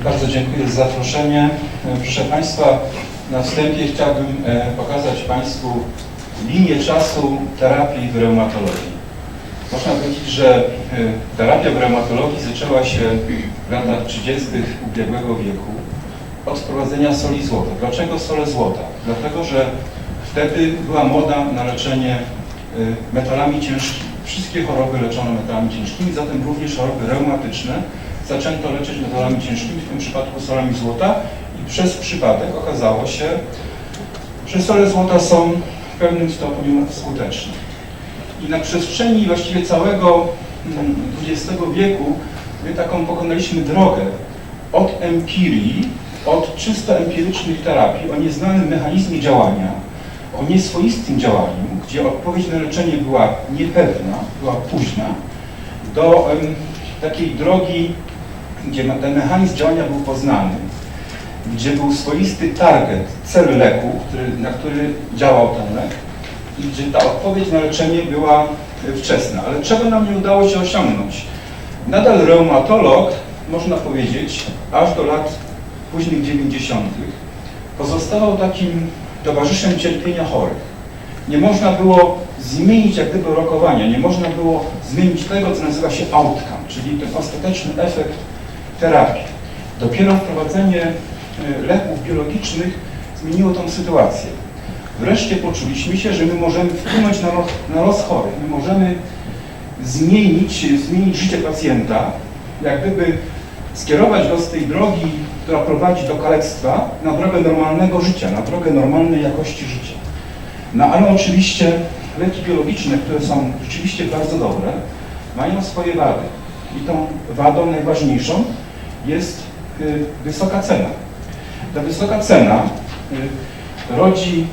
Bardzo dziękuję za zaproszenie. E, Proszę Państwa, na wstępie chciałbym e, pokazać Państwu linię czasu terapii w reumatologii. Można powiedzieć, że e, terapia w reumatologii zaczęła się w latach 30. ubiegłego wieku od wprowadzenia soli złota. Dlaczego sole złota? Dlatego, że wtedy była moda na leczenie metalami ciężkimi. Wszystkie choroby leczono metalami ciężkimi, zatem również choroby reumatyczne zaczęto leczyć metalami ciężkimi, w tym przypadku solami złota i przez przypadek okazało się, że sole złota są w pewnym stopniu skuteczne. I na przestrzeni właściwie całego mm, XX wieku my taką pokonaliśmy drogę od empirii, od czysto empirycznych terapii o nieznanym mechanizmie działania, o nieswoistym działaniu, gdzie odpowiedź na leczenie była niepewna, była późna, do em, takiej drogi, gdzie ten mechanizm działania był poznany, gdzie był swoisty target, cel leku, który, na który działał ten lek i gdzie ta odpowiedź na leczenie była wczesna. Ale czego nam nie udało się osiągnąć? Nadal reumatolog, można powiedzieć, aż do lat późnych 90. pozostawał takim towarzyszem cierpienia chorych. Nie można było zmienić jak gdyby rokowania, nie można było zmienić tego, co nazywa się outcome, czyli ten ostateczny efekt terapii. Dopiero wprowadzenie e, leków biologicznych zmieniło tą sytuację. Wreszcie poczuliśmy się, że my możemy wpłynąć na los, na los chorych, my możemy zmienić, zmienić życie pacjenta, jak gdyby skierować go z tej drogi, która prowadzi do kalectwa, na drogę normalnego życia, na drogę normalnej jakości życia. No ale oczywiście leki biologiczne, które są rzeczywiście bardzo dobre, mają swoje wady. I tą wadą najważniejszą jest y, wysoka cena. Ta wysoka cena y, rodzi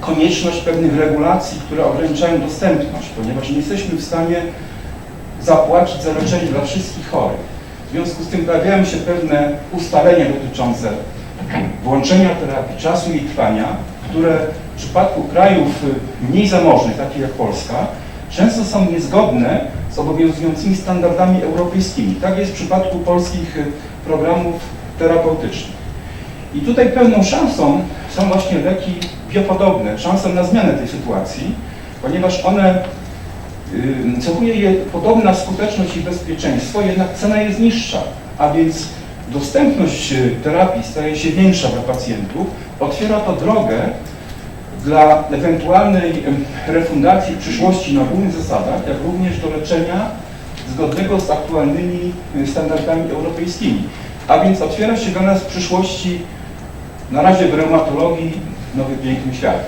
konieczność pewnych regulacji, które ograniczają dostępność, ponieważ nie jesteśmy w stanie zapłacić za leczenie dla wszystkich chorych. W związku z tym pojawiają się pewne ustalenia dotyczące włączenia terapii, czasu i trwania, które w przypadku krajów y, mniej zamożnych, takich jak Polska, często są niezgodne z obowiązującymi standardami europejskimi. Tak jest w przypadku polskich y, programów terapeutycznych. I tutaj pewną szansą są właśnie leki biopodobne, szansą na zmianę tej sytuacji, ponieważ one y, cechuje je podobna skuteczność i bezpieczeństwo, jednak cena jest niższa, a więc dostępność y, terapii staje się większa dla pacjentów, otwiera to drogę dla ewentualnej refundacji w przyszłości na ogólnych zasadach, jak również do leczenia zgodnego z aktualnymi standardami europejskimi. A więc otwiera się dla nas w przyszłości, na razie w reumatologii, nowy piękny świat.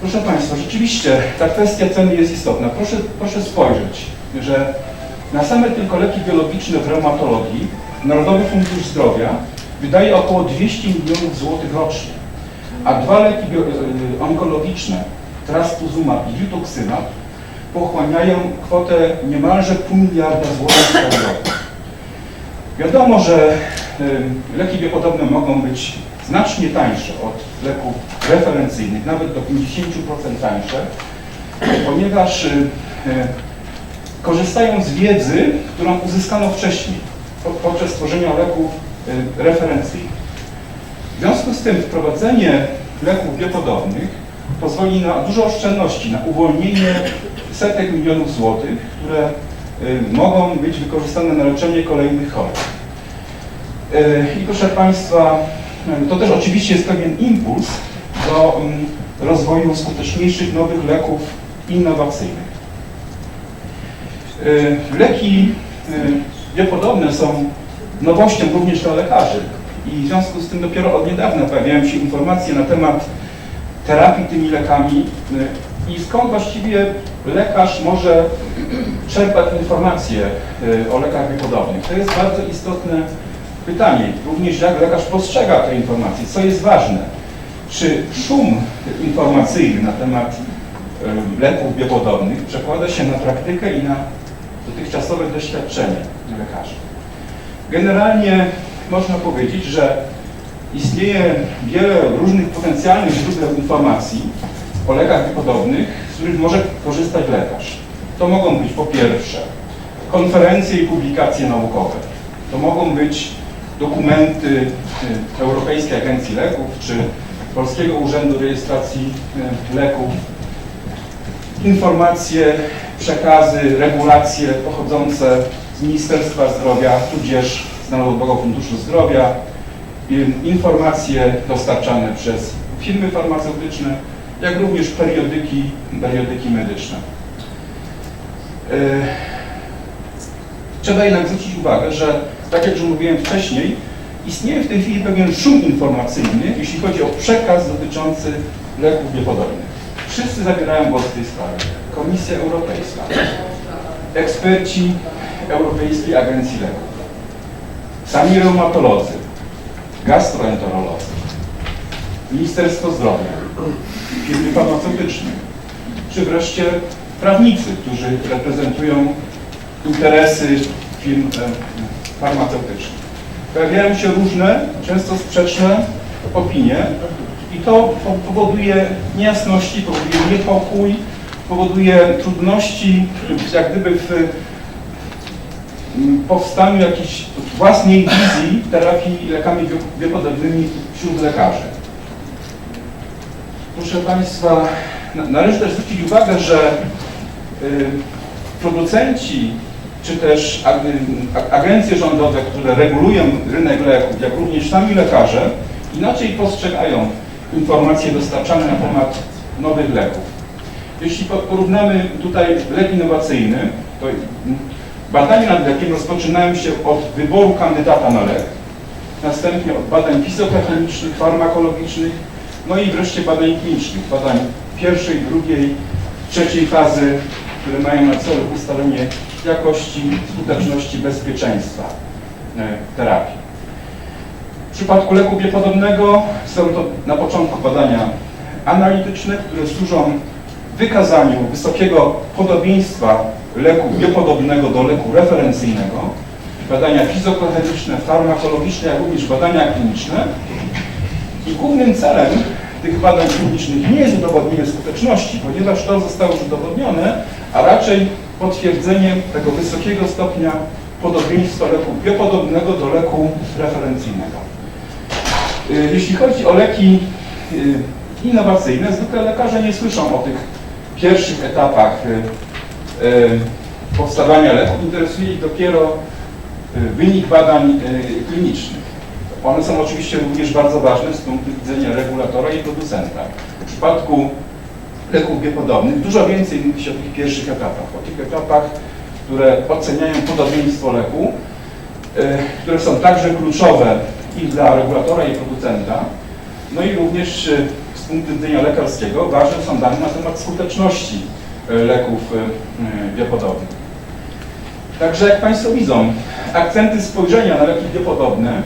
Proszę Państwa, rzeczywiście ta kwestia ceny jest istotna. Proszę, proszę spojrzeć, że na same tylko leki biologiczne w reumatologii Narodowy Fundusz Zdrowia wydaje około 200 milionów złotych rocznie, a dwa leki onkologiczne, trastuzumab i rituximab, pochłaniają kwotę niemalże pół miliarda złotych co roku. Wiadomo, że leki biopodobne mogą być znacznie tańsze od leków referencyjnych, nawet do 50% tańsze, ponieważ korzystają z wiedzy, którą uzyskano wcześniej po- poprzez tworzenia leków referencyjnych. W związku z tym wprowadzenie leków biopodobnych pozwoli na dużo oszczędności, na uwolnienie setek milionów złotych, które y, mogą być wykorzystane na leczenie kolejnych chorób. Y, I proszę Państwa, y, to też oczywiście jest pewien impuls do mm, rozwoju skuteczniejszych nowych leków innowacyjnych. Leki biopodobne są nowością również dla lekarzy i w związku z tym dopiero od niedawna pojawiają się informacje na temat terapii tymi lekami y, i skąd właściwie lekarz może czerpać informacje y, o lekach biopodobnych. To jest bardzo istotne pytanie, również jak lekarz postrzega te informacje, co jest ważne. Czy szum informacyjny na temat y, leków biopodobnych przekłada się na praktykę i na dotychczasowe doświadczenie lekarzy. Generalnie można powiedzieć, że istnieje wiele różnych potencjalnych źródeł informacji o lekach biopodobnych, z których może korzystać lekarz. To mogą być po pierwsze konferencje i publikacje naukowe. To mogą być dokumenty y, Europejskiej Agencji Leków czy Polskiego Urzędu Rejestracji y, Leków, informacje, przekazy, regulacje pochodzące z Ministerstwa Zdrowia, tudzież Narodowego Funduszu Zdrowia, informacje dostarczane przez firmy farmaceutyczne, jak również periodyki, periodyki medyczne. Y, Trzeba jednak zwrócić uwagę, że tak jak już mówiłem wcześniej, istnieje w tej chwili pewien szum informacyjny, jeśli chodzi o przekaz dotyczący leków biopodobnych. Wszyscy zabierają głos w tej sprawie. Komisja Europejska, eksperci Europejskiej Agencji Leków, sami reumatolodzy, gastroenterolodzy, Ministerstwo Zdrowia, firmy farmaceutyczne, czy wreszcie prawnicy, którzy reprezentują interesy firm e, farmaceutycznych. Pojawiają się różne, często sprzeczne opinie i to po- powoduje niejasności, powoduje niepokój, powoduje trudności jak gdyby w powstaniu jakiejś własnej wizji terapii lekami bio- biopodobnymi wśród lekarzy. Proszę Państwa, na- należy też zwrócić uwagę, że y, producenci czy też ag- ag- agencje rządowe, które regulują rynek leków, jak również sami lekarze, inaczej postrzegają informacje dostarczane na temat nowych leków. Jeśli po- porównamy tutaj lek innowacyjny, to mm, badania nad lekiem rozpoczynają się od wyboru kandydata na lek, następnie od badań fizjochemicznych, farmakologicznych, no i wreszcie badań klinicznych, badań pierwszej, drugiej, trzeciej fazy, które mają na celu ustalenie jakości, skuteczności, bezpieczeństwa e, terapii. W przypadku leku biopodobnego są to na początku badania analityczne, które służą wykazaniu wysokiego podobieństwa leku biopodobnego do leku referencyjnego, badania fizykochemiczne, farmakologiczne, jak również badania kliniczne. I głównym celem tych badań klinicznych nie jest udowodnienie skuteczności, ponieważ to zostało już udowodnione, a raczej potwierdzenie tego wysokiego stopnia podobieństwa leku biopodobnego do leku referencyjnego. Y, Jeśli chodzi o leki y, innowacyjne, zwykle lekarze nie słyszą o tych pierwszych etapach y, powstawania leków. Interesuje ich dopiero y, wynik badań y, klinicznych. One są oczywiście również bardzo ważne z punktu widzenia regulatora i producenta. W przypadku leków biopodobnych dużo więcej mówi się o tych pierwszych etapach, o tych etapach, które oceniają podobieństwo leku, które są także kluczowe i dla regulatora i producenta, no i również z punktu widzenia lekarskiego ważne są dane na temat skuteczności leków e, biopodobnych. Także jak Państwo widzą, akcenty spojrzenia na leki biopodobne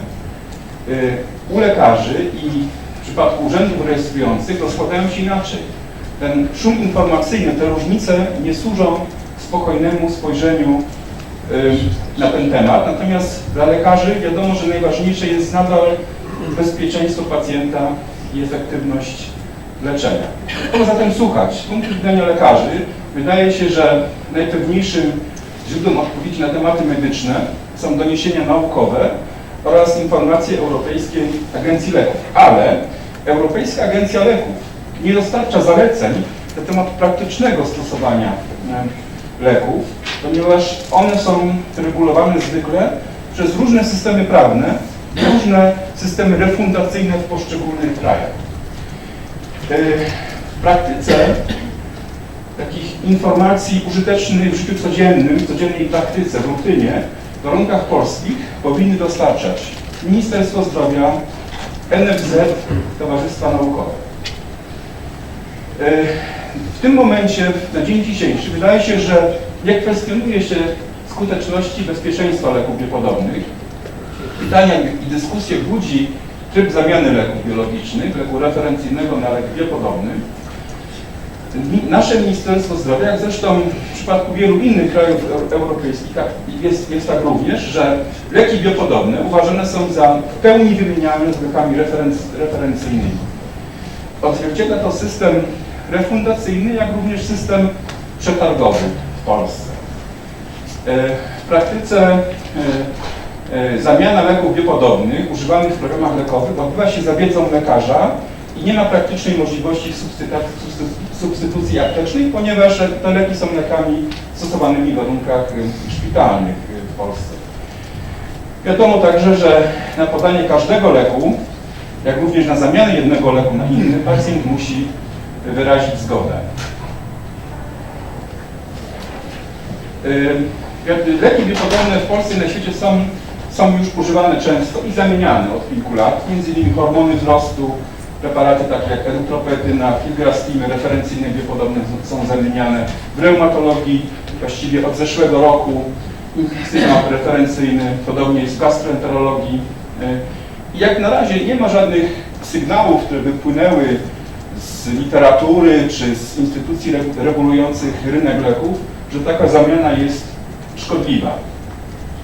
u lekarzy i w przypadku urzędów rejestrujących rozkładają się inaczej. Ten szum informacyjny, te różnice nie służą spokojnemu spojrzeniu na ten temat, natomiast dla lekarzy wiadomo, że najważniejsze jest nadal bezpieczeństwo pacjenta i efektywność leczenia. Kogo zatem słuchać? Z punktu widzenia lekarzy wydaje się, że najpewniejszym źródłem odpowiedzi na tematy medyczne są doniesienia naukowe oraz informacje Europejskiej Agencji Leków. Ale Europejska Agencja Leków nie dostarcza zaleceń na temat praktycznego stosowania leków, ponieważ one są regulowane zwykle przez różne systemy prawne, różne systemy refundacyjne w poszczególnych krajach. E, W praktyce takich informacji użytecznych w życiu codziennym, w codziennej praktyce, w rutynie, w warunkach polskich powinny dostarczać Ministerstwo Zdrowia, NFZ, Towarzystwa Naukowe. E, W tym momencie, na dzień dzisiejszy, wydaje się, że nie kwestionuje się skuteczności bezpieczeństwa leków biopodobnych. Pytania i dyskusje budzi tryb zamiany leków biologicznych, leku referencyjnego na lek biopodobny. Nasze Ministerstwo Zdrowia, jak zresztą w przypadku wielu innych krajów eu- europejskich, tak, jest, jest tak również, że leki biopodobne uważane są za w pełni wymienialne z lekami referenc, referencyjnymi. Odzwierciedla to system refundacyjny, jak również system przetargowy w Polsce. E, W praktyce e, zamiana leków biopodobnych używanych w programach lekowych odbywa się za wiedzą lekarza i nie ma praktycznej możliwości substytucji aptecznej, ponieważ te leki są lekami stosowanymi w warunkach e, szpitalnych e, w Polsce. Wiadomo także, że na podanie każdego leku, jak również na zamianę jednego leku na inny, pacjent musi wyrazić zgodę. Leki biopodobne w Polsce i na świecie są, są już używane często i zamieniane od kilku lat, innymi hormony wzrostu, preparaty takie jak erytropetyna, filgrastiny referencyjne biopodobne są zamieniane w reumatologii właściwie od zeszłego roku, infekcyjny referencyjny, podobnie jest w gastroenterologii. I jak na razie nie ma żadnych sygnałów, które by płynęły z literatury czy z instytucji reg- regulujących rynek leków, że taka zamiana jest szkodliwa.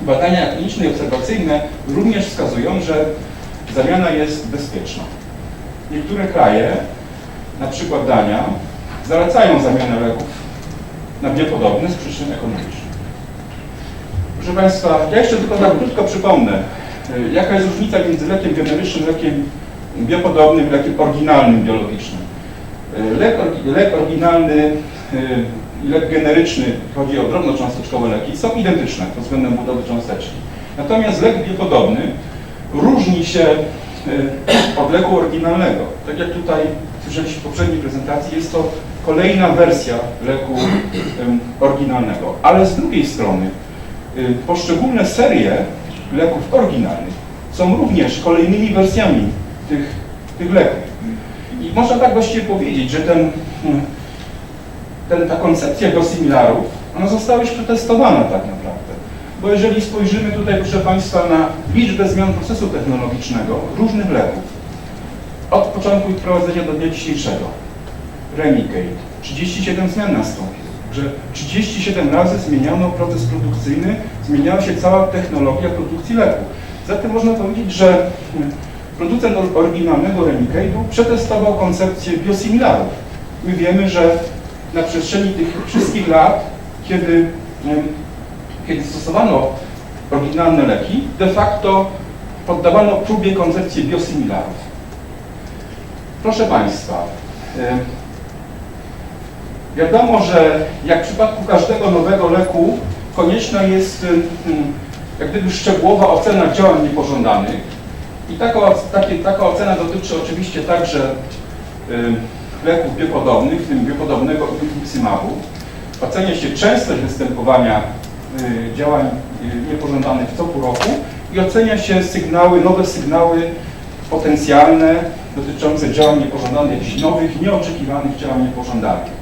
Badania kliniczne i obserwacyjne również wskazują, że zamiana jest bezpieczna. Niektóre kraje, na przykład Dania, zalecają zamianę leków na biopodobne z przyczyn ekonomicznych. Proszę Państwa, ja jeszcze tylko tak krótko przypomnę, y, jaka jest różnica między lekiem generycznym, lekiem biopodobnym, lekiem oryginalnym biologicznym. Y, Lek, lek oryginalny y, lek generyczny, chodzi o drobnocząsteczkowe leki, są identyczne pod względem budowy cząsteczki. Natomiast lek biopodobny różni się y, od leku oryginalnego. Tak jak tutaj słyszeliście w poprzedniej prezentacji, jest to kolejna wersja leku oryginalnego. Ale z drugiej strony y, poszczególne serie leków oryginalnych są również kolejnymi wersjami tych, tych leków. I można tak właściwie powiedzieć, że ten, mm, ten, ta koncepcja biosimilarów, ona została już przetestowana tak naprawdę. Bo jeżeli spojrzymy tutaj, proszę Państwa, na liczbę zmian procesu technologicznego różnych leków, od początku ich wprowadzenia do dnia dzisiejszego, Remicade, 37 zmian nastąpiło, że 37 razy zmieniano proces produkcyjny, zmieniała się cała technologia produkcji leku. Zatem można powiedzieć, że producent or- oryginalnego Remicade'u przetestował koncepcję biosimilarów. My wiemy, że na przestrzeni tych wszystkich lat, kiedy, kiedy stosowano oryginalne leki, de facto poddawano próbie koncepcję biosimilarów. Proszę Państwa, wiadomo, że jak w przypadku każdego nowego leku konieczna jest jak gdyby szczegółowa ocena działań niepożądanych, i taka, takie, taka ocena dotyczy oczywiście także leków biopodobnych, w tym biopodobnego inflixymabu. Ocenia się częstość występowania y, działań y, niepożądanych co pół roku i ocenia się sygnały, nowe sygnały potencjalne dotyczące działań niepożądanych, jakichś nowych, nieoczekiwanych działań niepożądanych.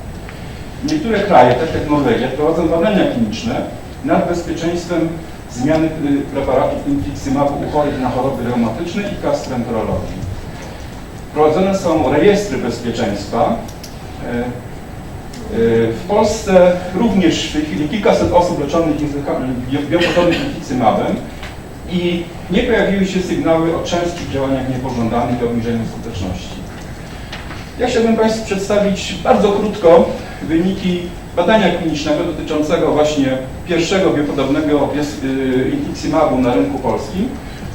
Niektóre kraje, tak jak Norwegia, prowadzą badania kliniczne nad bezpieczeństwem zmiany y, preparatów inflixymabu u chorych na choroby reumatyczne i gastroenterologii. Prowadzone są rejestry bezpieczeństwa. Y, y, W Polsce również w tej chwili kilkaset osób leczonych językami bio- biopodobnym inflixymabem i nie pojawiły się sygnały o częstszych działaniach niepożądanych i obniżeniu skuteczności. Ja chciałbym Państwu przedstawić bardzo krótko wyniki badania klinicznego dotyczącego właśnie pierwszego biopodobnego y, inflixymabu na rynku polskim.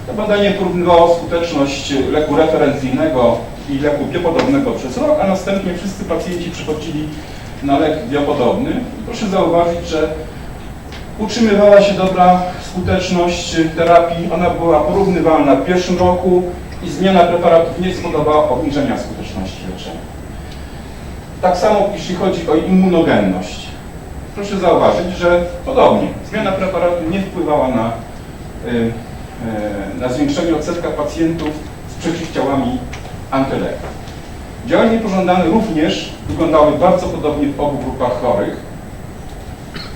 To badanie porównywało skuteczność leku referencyjnego i leku biopodobnego przez rok, a następnie wszyscy pacjenci przychodzili na lek biopodobny. Proszę zauważyć, że utrzymywała się dobra skuteczność terapii, ona była porównywalna w pierwszym roku i zmiana preparatów nie spowodowała obniżenia skuteczności leczenia. Tak samo jeśli chodzi o immunogenność. Proszę zauważyć, że podobnie. Zmiana preparatu nie wpływała na, y, na zwiększenie odsetka pacjentów z przeciwciałami antylek. Działania niepożądane również wyglądały bardzo podobnie w obu grupach chorych.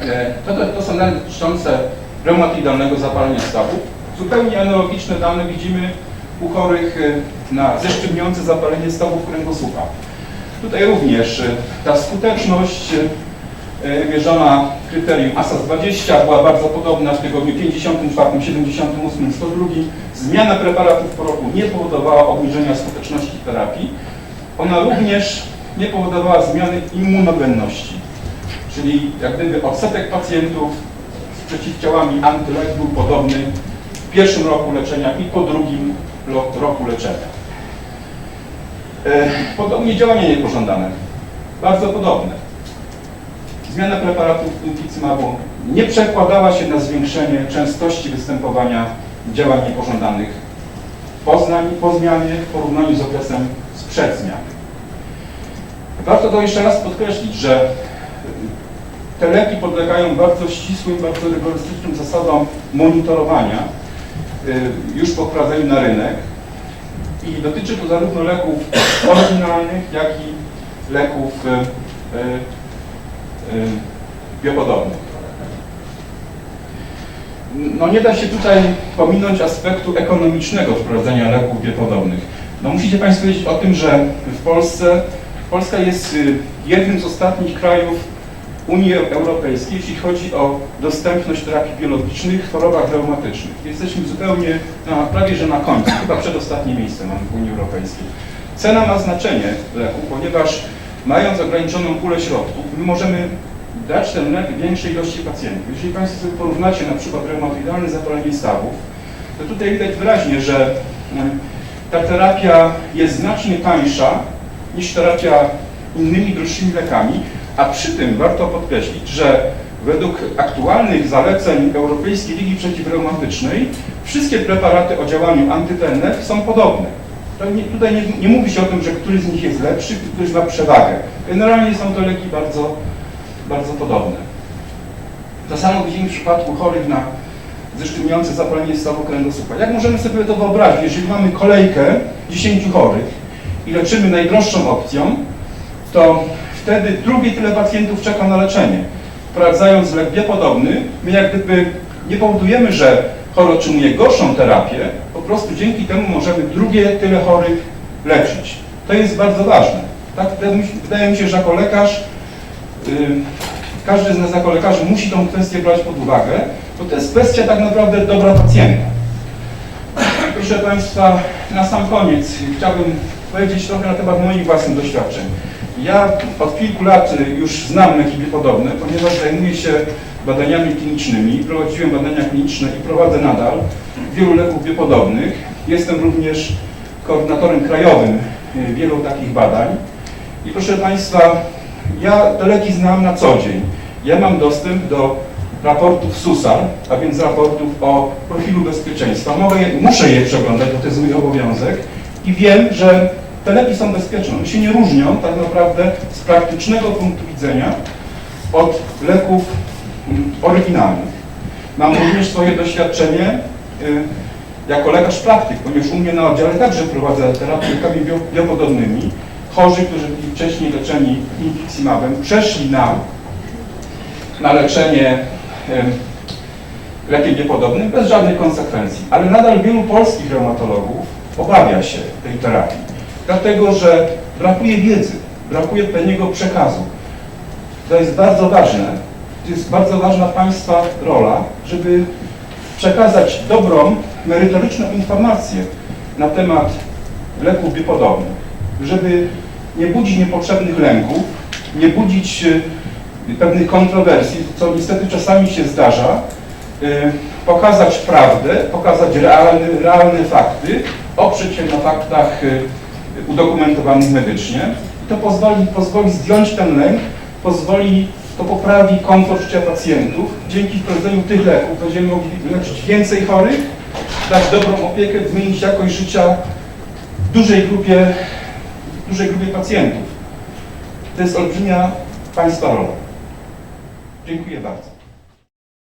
E, To, to, to są dane dotyczące reumatoidalnego zapalenia stawów. Zupełnie analogiczne dane widzimy u chorych e, na zeszczywniące zapalenie stawów kręgosłupa. Tutaj również e, ta skuteczność e, mierzona kryterium ASAS 20 była bardzo podobna w tygodniu 54, 78, 102. Zmiana preparatów po roku nie powodowała obniżenia skuteczności terapii. Ona również nie powodowała zmiany immunogenności, czyli jak gdyby odsetek pacjentów z przeciwciałami antylek był podobny w pierwszym roku leczenia i po drugim roku leczenia. E, Podobnie działania niepożądane, bardzo podobne. Zmiana preparatu infliximabu nie przekładała się na zwiększenie częstości występowania działań niepożądanych po, zmianie w porównaniu z okresem sprzed zmiany. Warto to jeszcze raz podkreślić, że te leki podlegają bardzo ścisłym, bardzo rygorystycznym zasadom monitorowania y, już po wprowadzeniu na rynek i dotyczy to zarówno leków oryginalnych, jak i leków y, y, biopodobnych. No nie da się tutaj pominąć aspektu ekonomicznego wprowadzenia leków biopodobnych. No musicie Państwo wiedzieć o tym, że w Polsce, Polska jest y, jednym z ostatnich krajów Unii Europejskiej, jeśli chodzi o dostępność terapii biologicznych w chorobach reumatycznych. Jesteśmy zupełnie, no, prawie że na końcu, chyba przedostatnie miejsce mamy w Unii Europejskiej. Cena ma znaczenie leku, ponieważ mając ograniczoną pulę środków, my możemy dać ten lek większej ilości pacjentów. Jeżeli Państwo sobie porównacie na przykład reumatoidalne zapalenie stawów, to tutaj widać wyraźnie, że ta terapia jest znacznie tańsza niż terapia innymi droższymi lekami, a przy tym warto podkreślić, że według aktualnych zaleceń Europejskiej Ligi Przeciwreumatycznej wszystkie preparaty o działaniu anty-TNF są podobne. Nie, tutaj nie, nie mówi się o tym, że któryś z nich jest lepszy, któryś ma przewagę. Generalnie są to leki bardzo, bardzo podobne. To samo widzimy w przypadku chorych na zeszczymiające zapalenie stawu kręgosłupa. Jak możemy sobie to wyobrazić, jeżeli mamy kolejkę 10 chorych i leczymy najdroższą opcją, to wtedy drugie tyle pacjentów czeka na leczenie. Wprowadzając lek biopodobny, my jak gdyby nie powodujemy, że chory otrzymuje gorszą terapię, po prostu dzięki temu możemy drugie tyle chorych leczyć. To jest bardzo ważne. Tak, wydaje mi się- że jako lekarz y, każdy z nas jako lekarz musi tą kwestię brać pod uwagę, bo to jest kwestia tak naprawdę dobra pacjenta. Proszę Państwa, na sam koniec chciałbym powiedzieć trochę na temat moich własnych doświadczeń. Ja od kilku lat już znam leki podobne, ponieważ zajmuję się badaniami klinicznymi, prowadziłem badania kliniczne i prowadzę nadal wielu leków biopodobnych. Jestem również koordynatorem krajowym y, wielu takich badań. I proszę Państwa, ja te leki znam na co dzień. Ja mam dostęp do raportów SUSAR, a więc raportów o profilu bezpieczeństwa. Mogę muszę je przeglądać, bo to jest mój obowiązek i wiem, że te leki są bezpieczne. One się nie różnią tak naprawdę z praktycznego punktu widzenia od leków mm, oryginalnych. Mam również swoje doświadczenie y, jako lekarz praktyk, ponieważ u mnie na oddziale także prowadzę terapię lekami bio, biopodobnymi. Chorzy, którzy byli wcześniej leczeni infliximabem, przeszli na, na leczenie em, lekiem biopodobnym bez żadnych konsekwencji. Ale nadal wielu polskich reumatologów obawia się tej terapii, dlatego że brakuje wiedzy, brakuje pewnego przekazu. To jest bardzo ważne, to jest bardzo ważna Państwa rola, żeby przekazać dobrą, merytoryczną informację na temat leków biopodobnych, żeby nie budzić niepotrzebnych lęków, nie budzić y, pewnych kontrowersji, co niestety czasami się zdarza, y, pokazać prawdę, pokazać realne, realne fakty, oprzeć się na faktach y, udokumentowanych medycznie. I to pozwoli, pozwoli zdjąć ten lęk, pozwoli, to poprawi komfort życia pacjentów. Dzięki wprowadzeniu tych leków będziemy mogli leczyć więcej chorych, dać dobrą opiekę, zmienić jakość życia dużej grupie, dużej grupie pacjentów. To jest olbrzymia Państwa rola. Dziękuję bardzo.